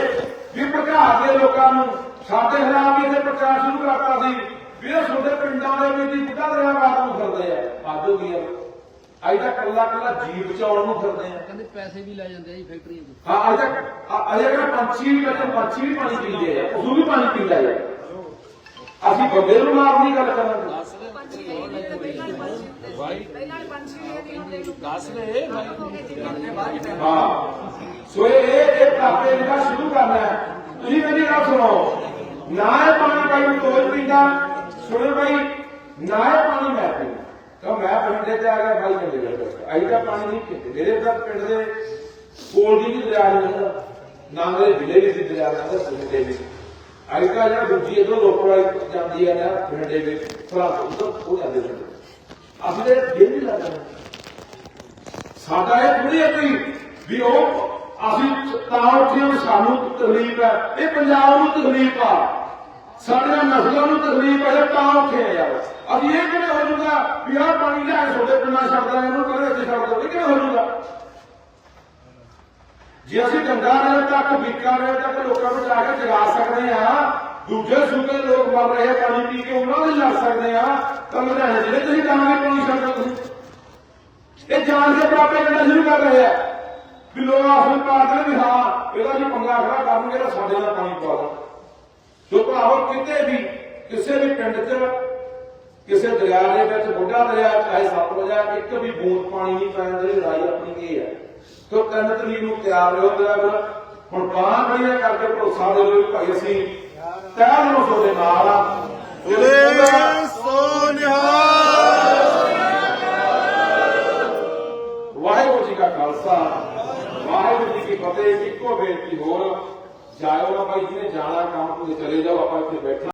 ਵੀ ਭਗਾ ਕੇ ਲੋਕਾਂ ਨੂੰ ਸਾਡੇ ਖਿਲਾਫ ਵੀ ਇਹਨੇ ਪ੍ਰਚਾਰ ਸ਼ੁਰੂ ਕਰਤਾ ਸੀ ਵੀ ਇਹ ਤੁਹਾਡੇ ਪਿੰਡਾਂ ਦੇ ਵਿੱਚ ਹੀ ਬੁੱਢਾ ਦਰਿਆ ਬਾਤ ਨੂੰ ਫਿਰਦੇ ਆ। ਹੋ ਗਈ ਆ। ਅੱਜ ਤਾਂ ਕੱਲਾ ਕੱਲਾ ਜੀਵ ਚਾਉਣ ਨੂੰ ਫਿਰਦੇ ਆ। ਕਹਿੰਦੇ ਪੈਸੇ ਵੀ ਲੈ ਜਾਂਦੇ ਆ ਜੀ ਫੈਕਟਰੀਆਂ ਤੋਂ। ਹਾਂ ਅੱਜ ਤੱਕ ਅਜੇ ਕਿਹੜਾ ਪੰਛੀ ਵੀ ਕਹਿੰਦੇ ਪੰਛੀ ਵੀ ਪਾਣੀ ਪੀਂਦੇ ਆ। ਪਸ਼ੂ ਵੀ ਪਾਣੀ ਪੀਂਦਾ ਹੈ ਅਸੀਂ ਬੰਦੇ ਨੂੰ ਮਾਰ ਨਹੀਂ ਗੱਲ ਕਰਾਂਗੇ। ਪੰਛੀ ਇਹ ਨਹੀਂ ਜਿਹੜੇ ਪਹਿਲਾਂ ਹੀ ਪੰਛੀ ਹੁੰਦੇ ਸੀ। ਪਹਿਲਾਂ ਵਾਲੇ ਪੰਛੀ ਇਹ ਨਹੀਂ ਹੁੰਦੇ। ਦੱਸ ਰਹੇ ਹਾਂ। ਸੋ ਇਹ ਇਹ ਪ੍ਰਾਪੇ ਜਿਹੜਾ ਸ਼ੁਰੂ ਕਰਨਾ ਹੈ। ਤੁਸੀਂ ਮੇਰੀ ਗੱਲ ਸੁਣੋ। ਨਾ ਪਾਣੀ ਨੂੰ ਤੋੜ ਪੀਂਦਾ। ਸੁਣੋ ਭਾਈ ਨਾ ਇਹ ਪਾਣੀ ਮੈਂ ਪੀਂਦਾ। ਤਾਂ ਮੈਂ ਪਿੰਡੇ ਤੇ ਆ ਗਿਆ ਭਾਈ ਨੇ ਜਿਹੜਾ ਆਈ ਤਾਂ ਪਾਣੀ ਨਹੀਂ ਪੀਂਦੇ। ਮੇਰੇ ਤਾਂ ਪਿੰਡ ਦੇ ਕੋਲ ਦੀ ਵੀ ਦਰਿਆ ਨਹੀਂ ਨਾ ਮੇਰੇ ਜ਼ਿਲ੍ਹੇ ਵਿੱਚ ਦਰਿਆ, ਨਾ ਪਿੰਡੇ ਵਿੱਚ ਆਈ ਤਾਂ ਜਿਹੜਾ ਦੂਜੀ ਇਧਰੋਂ ਲੋਕ ਵਾਲੀ ਜਾਂਦੀ ਹੈ ਨਾ ਪਿੰਡੇ ਵਿੱਚ ਫਲਾ ਉਧਰ ਉਹ ਜਾਂਦੇ ਨੇ। ਅਸੀਂ ਤੇ ਦਿਲ ਨਹੀਂ ਲੱਗਦਾ ਸਾਡਾ ਇਹ ਥੋੜੀ ਹੈ ਕੋਈ ਵੀ ਉਹ, ਅਸੀਂ ਤਾਂ ਉੱਠੇ ਸਾਨੂੰ ਤਕਲੀਫ ਹੈ ਇਹ ਪੰਜਾਬ ਨੂੰ ਤਕਲੀਫ ਆ। ਸਾਡੀਆਂ ਨਸਲਾਂ ਨੂੰ ਤਕਲੀਫ ਹੈ, ਤਾਂ ਉੱਠੇ ਆ ਯਾਰ। ਅਸੀਂ ਇਹ ਕਿਵੇਂ ਹੋ ਜੂਗਾ ਵੀ ਆਹ ਪਾਣੀ ਲਿਆ ਤੁਹਾਡੇ ਪਿੰਡਾਂ ਛੱਡਦਾ ਇਹਨੂੰ ਕਹਿੰਦੇ ਇੱਥੇ ਛੱਡ ਦੋ, ਇਹ ਕਿਵੇਂ ਹੋ ਜੂਗਾ ਜੇ ਅਸੀਂ ਗੰਗਾ ਨਹਿਰ ਤੱਕ ਬੀਕਾਨੇਰ ਤੱਕ ਲੋਕਾਂ ਨੂੰ ਜਾ ਕੇ ਜਗਾ ਸਕਦੇ ਆ, ਦੂਜੇ ਸੂਬੇ ਦੇ ਲੋਕ ਮਰ ਰਹੇ ਪਾਣੀ ਪੀ ਕੇ ਉਹਨਾਂ ਦੇ ਲੜ ਸਕਦੇ ਆ, ਤਾਂ ਲੁਧਿਆਣੇ ਜਿਹੜੇ ਤੁਸੀਂ ਜਾਣਗੇ ਪਾਣੀ ਛੱਡ ਦਿਓ ਤੁਸੀਂ ਇਹ ਜਾਣ ਕੇ ਪ੍ਰਾਪੇ ਕਰਨਾ ਸ਼ੁਰੂ ਕਰ ਰਹੇ ਆ, ਵੀ ਲੋਕ ਆਸਨ ਪਾੜਦੇ ਵੀ ਹਾਂ, ਇਹਦਾ ਜੀ ਪੰਗਾ ਖੜਾ ਕਰਨਗੇ ਤਾਂ ਸਾਡੇ ਨਾਲ ਪਾਣੀ ਪਾ ਦੋ। ਜੋ ਭਰਾਵੋ ਕਿਤੇ ਵੀ ਕਿਸੇ ਵੀ ਪਿੰਡ 'ਚ ਕਿਸੇ ਦਰਿਆ ਦੇ ਵਿੱਚ ਬੁੱਢਾ ਦਰਿਆ ਚਾਹੇ ਸੱਤ ਵਜਾ ਇੱਕ ਵੀ ਬੂੰਦ ਪਾਣੀ ਨਹੀਂ ਪੈਣ ਦੀ ਲੜਾਈ ਆਪਣੀ ਇਹ ਹੈ। ਤੋ ਤਿੰਨ ਤਰੀਕ ਨੂੰ ਤਿਆਰ ਰਹੋ ਡਰਾਈਵਰ ਹੁਣ ਬਾਹਾਂ ਖੜੀਆਂ ਕਰਕੇ ਭਰੋਸਾ ਦੇ ਲਓ ਭਾਈ ਅਸੀਂ ਤੈਅ ਨੂੰ ਤੁਹਾਡੇ ਨਾਲ ਆ। ਬੋਲੇ ਸੋਨਿਹਾਲ ਵਾਹਿਗੁਰੂ ਜੀ ਕਾ ਖਾਲਸਾ ਵਾਹਿਗੁਰੂ ਜੀ ਕੀ ਫਤਿਹ ਇੱਕੋ ਬੇਨਤੀ ਹੋਰ। ਜਾਇਓ ਨਾ ਭਾਈ ਜਿਹਨੇ ਜਾਣਾ ਕੰਮ ਤੇ ਚਲੇ ਜਾਓ ਆਪਾਂ ਇੱਥੇ ਬੈਠੇ